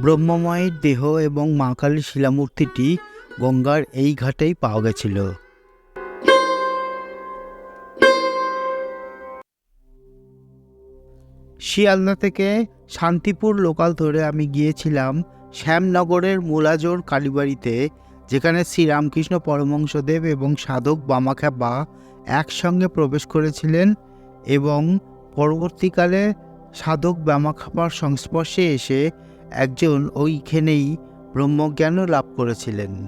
ব্রহ্মময়ের দেহ এবং মা কালীর শিলামূর্তিটি গঙ্গার এই ঘাটেই পাওয়া গেছিল। শিয়ালদা থেকে শান্তিপুর লোকাল ধরে আমি গিয়েছিলাম শ্যামনগরের মুলাজোর কালীবাড়িতে, যেখানে শ্রীরামকৃষ্ণ পরমংশদেব এবং সাধক বামাখ্যাপা একসঙ্গে প্রবেশ করেছিলেন এবং পরবর্তীকালে সাধক বামাখ্যাপার সংস্পর্শে এসে একজন ওইখানেই ব্রহ্মজ্ঞানও লাভ করেছিলেন।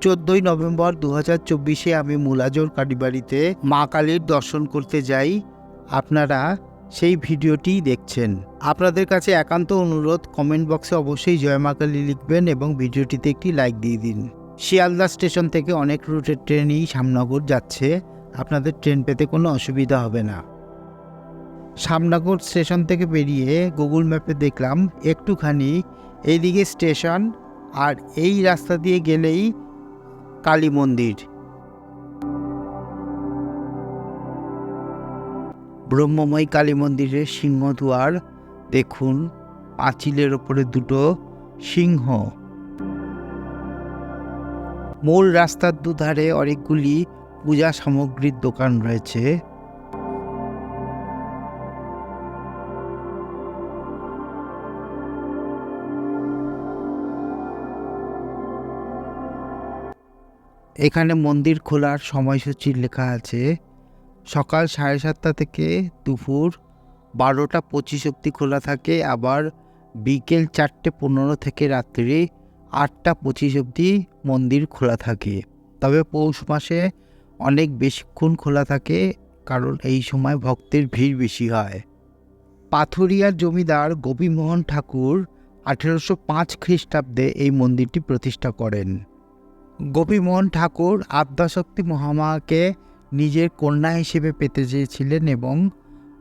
চোদ্দই নভেম্বর দু হাজার চব্বিশে আমি মুলাজোর কালীবাড়িতে মা কালীর দর্শন করতে যাই। আপনারা সেই ভিডিওটি দেখছেন। আপনাদের কাছে একান্ত অনুরোধ, কমেন্ট বক্সে অবশ্যই জয় মা কালী লিখবেন এবং ভিডিওটিতে একটি লাইক দিয়ে দিন। শিয়ালদা স্টেশন থেকে অনেক রুটের ট্রেনই শ্যামনগর যাচ্ছে। আপনাদের ট্রেন পেতে কোনো অসুবিধা হবে না। শ্যামনগর স্টেশন থেকে বেরিয়ে গুগল ম্যাপে দেখলাম একটুখানি এইদিকে স্টেশন আর এই রাস্তা দিয়ে গেলেই কালী মন্দির। ব্রহ্মময় কালী মন্দিরের সিংহদুয়ার দেখুন পাঁচিলের ওপরে দুটো সিংহ। মূল রাস্তার দুধারে অনেকগুলি পূজা সামগ্রীর দোকান রয়েছে। এখানে মন্দির খোলার সময়সূচি লেখা আছে, সকাল সাড়ে সাতটা থেকে দুপুর বারোটা পঁচিশ অবধি খোলা থাকে, আবার বিকেল চারটে পনেরো থেকে রাত্রি আটটা পঁচিশ অবধি মন্দির খোলা থাকে। তবে পৌষ মাসে অনেক বেশিক্ষণ খোলা থাকে, কারণ এই সময় ভক্তের ভিড় বেশি হয়। পাথুরিয়ার জমিদার গোপীমোহন ঠাকুর আঠেরোশো পাঁচ খ্রিস্টাব্দে এই মন্দিরটি প্রতিষ্ঠা করেন। গোপীমোহন ঠাকুর আদ্যাশক্তি মহামাকে নিজের কন্যা হিসেবে পেতে চেয়েছিলেন এবং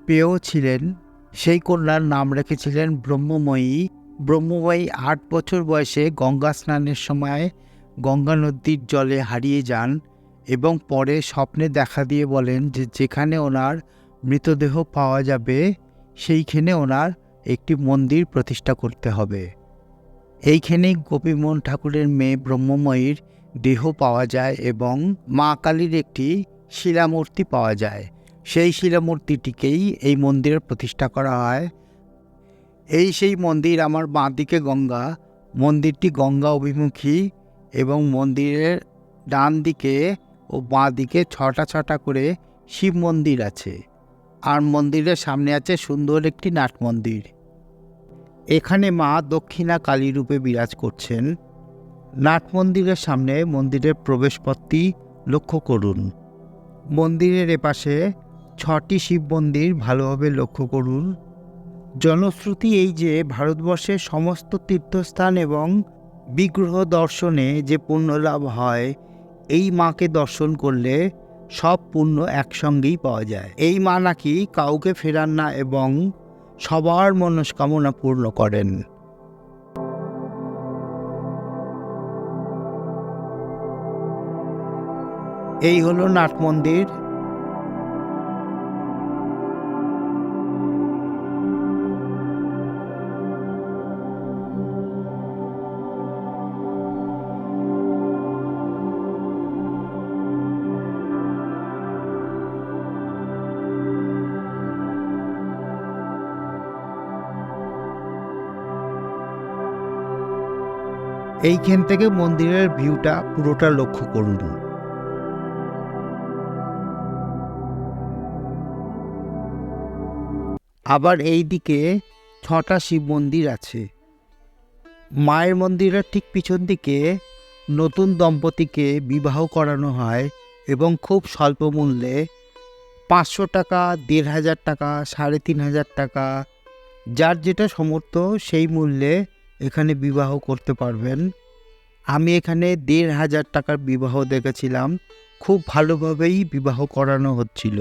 পেয়েও ছিলেন। সেই কন্যার নাম রেখেছিলেন ব্রহ্মময়ী। ব্রহ্মময়ী আট বছর বয়সে গঙ্গা স্নানের সময় গঙ্গা নদীর জলে হারিয়ে যান এবং পরে স্বপ্নে দেখা দিয়ে বলেন যে যেখানে ওনার মৃতদেহ পাওয়া যাবে, সেইখানে ওনার একটি মন্দির প্রতিষ্ঠা করতে হবে। এইখানেই গোপীমোহন ঠাকুরের মেয়ে ব্রহ্মময়ীর দেহ পাওয়া যায় এবং মা কালীর একটি শিলামূর্তি পাওয়া যায়। সেই শিলামূর্তিটিকেই এই মন্দিরের প্রতিষ্ঠা করা হয়। এই সেই মন্দির আমার বাঁ দিকে গঙ্গা। মন্দিরটি গঙ্গা অভিমুখী এবং মন্দিরের ডান দিকে ও বাঁ দিকে ছটা ছটা করে শিব মন্দির আছে। আর মন্দিরের সামনে আছে সুন্দর একটি নাট মন্দির। এখানে মা দক্ষিণা কালী রূপে বিরাজ করছেন। নাট মন্দিরের সামনে মন্দিরের প্রবেশপথটি লক্ষ্য করুন। মন্দিরের এপাশে ছটি শিব মন্দির ভালোভাবে লক্ষ্য করুন। জনশ্রুতি এই যে ভারতবর্ষের সমস্ত তীর্থস্থান এবং বিগ্রহ দর্শনে যে পুণ্য লাভ হয়, এই মাকে দর্শন করলে সব পুণ্য একসঙ্গেই পাওয়া যায়। এই মা নাকি কাউকে ফেরান না এবং সবার মনস্কামনা পূর্ণ করেন। এই হলো নাট মন্দির। এইখান থেকে মন্দিরের ভিউটা পুরোটা লক্ষ্য করুন। আবার এই দিকে ছটা শিব মন্দির আছে। মায়ের মন্দিরের ঠিক পিছন দিকে নতুন দম্পতিকে বিবাহ করানো হয় এবং খুব স্বল্প মূল্যে পাঁচশো টাকা, দেড় হাজার টাকা, সাড়ে তিন হাজার টাকা, যার যেটা সমর্থ সেই মূল্যে এখানে বিবাহ করতে পারবেন। আমি এখানে দেড় হাজার টাকার বিবাহ দেখেছিলাম, খুব ভালোভাবেই বিবাহ করানো হচ্ছিল।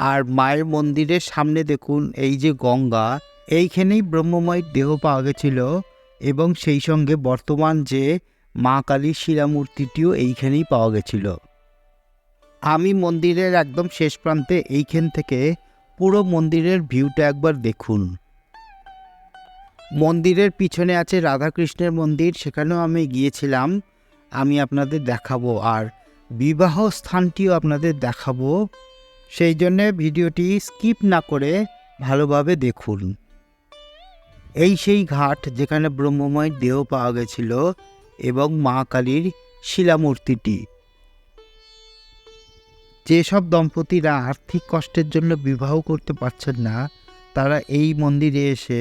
আর মায়ের মন্দিরের সামনে দেখুন, এই যে গঙ্গা, এইখানেই ব্রহ্মময়ের দেহ পাওয়া গেছিল এবং সেই সঙ্গে বর্তমান যে মা কালীর শিলামূর্তিটিও এইখানেই পাওয়া গেছিল। আমি মন্দিরের একদম শেষ প্রান্তে এইখান থেকে পুরো মন্দিরের ভিউটা একবার দেখুন। মন্দিরের পিছনে আছে রাধাকৃষ্ণের মন্দির, সেখানেও আমি গিয়েছিলাম। আমি আপনাদের দেখাবো আর বিবাহ স্থানটিও আপনাদের দেখাবো। সেই জন্যে ভিডিওটি স্কিপ না করে ভালোভাবে দেখুন। এই সেই ঘাট যেখানে ব্রহ্মময়ের দেহ পাওয়া গেছিল এবং মা কালীর শিলামূর্তিটি। যেসব দম্পতিরা আর্থিক কষ্টের জন্য বিবাহ করতে পারছেন না, তারা এই মন্দিরে এসে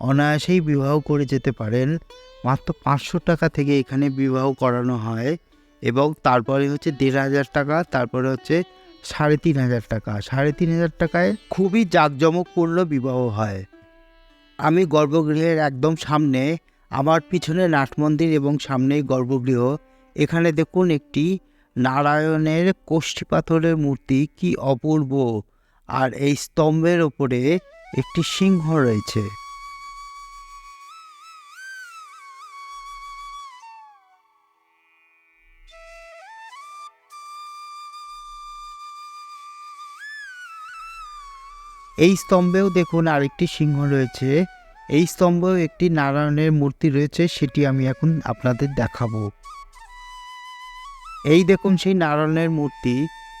অনায়াসেই বিবাহ করে যেতে পারেন। মাত্র পাঁচশো টাকা থেকে এখানে বিবাহ করানো হয় এবং তারপরে হচ্ছে দেড় হাজার টাকা, তারপরে হচ্ছে সাড়ে তিন হাজার টাকা। সাড়ে তিন হাজার টাকায় খুবই জাঁকজমকপূর্ণ বিবাহ হয়। আমি গর্ভগৃহের একদম সামনে, আমার পিছনে নাট মন্দির এবং সামনেই গর্ভগৃহ। এখানে দেখুন একটি নারায়ণের কোষ্ঠী পাথরের মূর্তি, কি অপূর্ব! আর এই স্তম্ভের ওপরে একটি সিংহ রয়েছে। এই স্তম্ভেও দেখুন আরেকটি সিংহ রয়েছে। এই স্তম্ভেও একটি নারায়ণের মূর্তি রয়েছে, সেটি আমি এখন আপনাদের দেখাবো। এই দেখুন সেই নারায়ণের মূর্তি।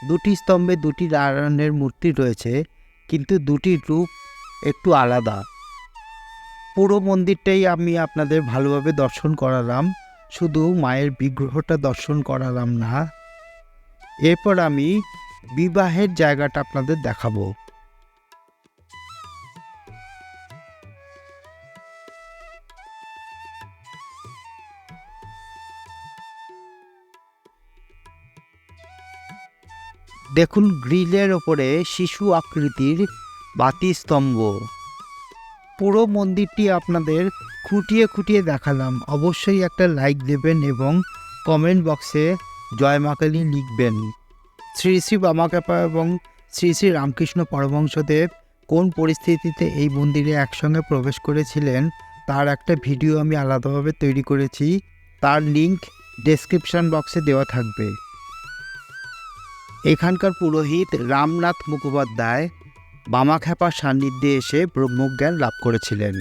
দুটি স্তম্ভে দুটি নারায়ণের মূর্তি রয়েছে, কিন্তু দুটি রূপ একটু আলাদা। পুরো মন্দিরটাই আমি আপনাদের ভালোভাবে দর্শন করালাম, শুধু মায়ের বিগ্রহটা দর্শন করালাম না। এরপর আমি বিবাহের জায়গাটা আপনাদের দেখাবো। দেখুন গ্রিলের ওপরে শিশু আকৃতির বাতি স্তম্ভ পুরো মন্দিরটি আপনাদের খুঁটিয়ে খুঁটিয়ে দেখালাম। অবশ্যই একটা লাইক দেবেন এবং কমেন্ট বক্সে জয় মা কালী লিখবেন। শ্রী শ্রী বামাকাপা এবং শ্রী শ্রী রামকৃষ্ণ পরমহংসদেব কোন পরিস্থিতিতে এই মন্দিরে একসঙ্গে প্রবেশ করেছিলেন, তার একটা ভিডিও আমি আলাদাভাবে তৈরি করেছি। তার লিংক ডেসক্রিপশন বক্সে দেওয়া থাকবে। এখানকার পুরোহিত রামনাথ মুখোপাধ্যায় বামাখ্যাপার সান্নিধ্যে এসে ব্রহ্মজ্ঞান লাভ করেছিলেন।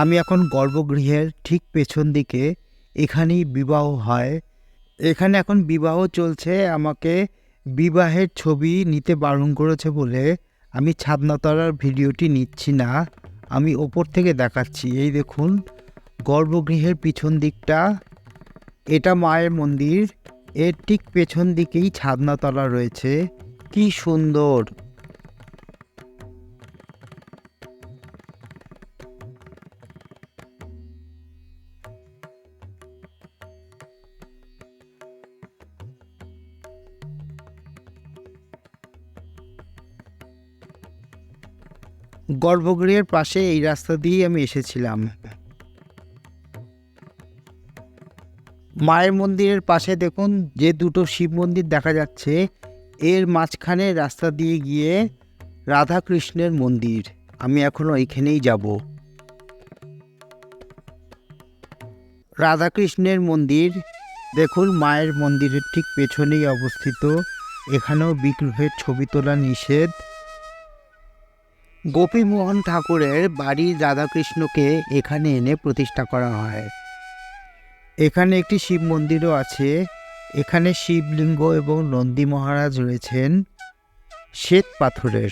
আমি এখন গর্ভগৃহের ঠিক পেছন দিকে এখানেই বিবাহ হয়। এখানে এখন বিবাহ চলছে, আমাকে বিবাহের ছবি নিতে বারণ করেছে বলে আমি ছাদনাতলার ভিডিওটি নিচ্ছি না, আমি ওপর থেকে দেখাচ্ছি। এই দেখুন, গর্ভগৃহের পিছন দিকটা, এটা মায়ের মন্দির এর ঠিক পেছন দিকেই ছাদনাতলা রয়েছে। কি সুন্দর। গর্ভগৃহের পাশে এই রাস্তা দিয়েই আমি এসেছিলাম। মায়ের মন্দিরের পাশে দেখুন যে দুটো শিব মন্দির দেখা যাচ্ছে। এর মাঝখানে রাস্তা দিয়ে গিয়ে রাধা কৃষ্ণের মন্দির। আমি এখন ওইখানেই যাব। রাধাকৃষ্ণের মন্দির, দেখুন মায়ের মন্দিরের ঠিক পেছনেই অবস্থিত। এখানেও বিগ্রহের ছবি তোলা নিষেধ। গোপীমোহন ঠাকুরের বাড়ির রাধাকৃষ্ণকে এখানে এনে প্রতিষ্ঠা করা হয়। এখানে একটি শিব মন্দিরও আছে। এখানে শিবলিঙ্গ এবং নন্দী মহারাজ রয়েছেন। শ্বেত পাথরের।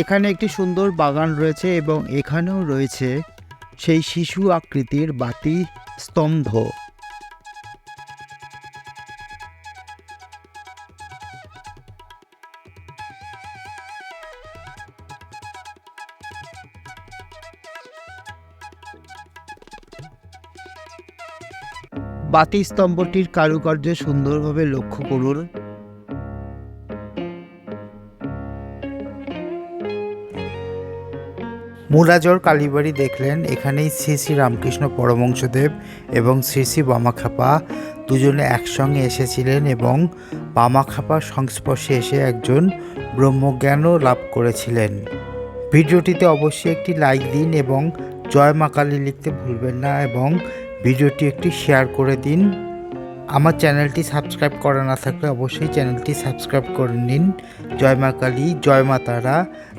এখানে একটি সুন্দর বাগান রয়েছে এবং এখানেও রয়েছে সেই শিশু আকৃতির বাতি স্তম্ভ। বাতি স্তম্ভটির কারুকার্য সুন্দরভাবে লক্ষ্য করুন। মুরাজর কালীবাড়ি দেখলেন, এখানেই শ্রী শ্রী রামকৃষ্ণ পরমংশদেব এবং শ্রী শ্রী বামাখাপা দুজনে একসঙ্গে এসেছিলেন এবং বামাখাপার সংস্পর্শে এসে একজন ব্রহ্মজ্ঞানও লাভ করেছিলেন। ভিডিওটিতে অবশ্যই একটি লাইক দিন এবং জয় মা কালী লিখতে ভুলবেন না এবং ভিডিওটি একটি শেয়ার করে দিন। আমার চ্যানেলটি সাবস্ক্রাইব করা না থাকলে অবশ্যই চ্যানেলটি সাবস্ক্রাইব করে নিন। জয় মা কালী, জয় মা তারা,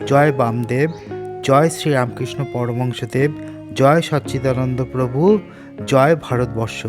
জয় বামদেব, জয় শ্রীরামকৃষ্ণ পরমংশদেব জয় সচ্চিদানন্দ প্রভু, জয় ভারতবর্ষ।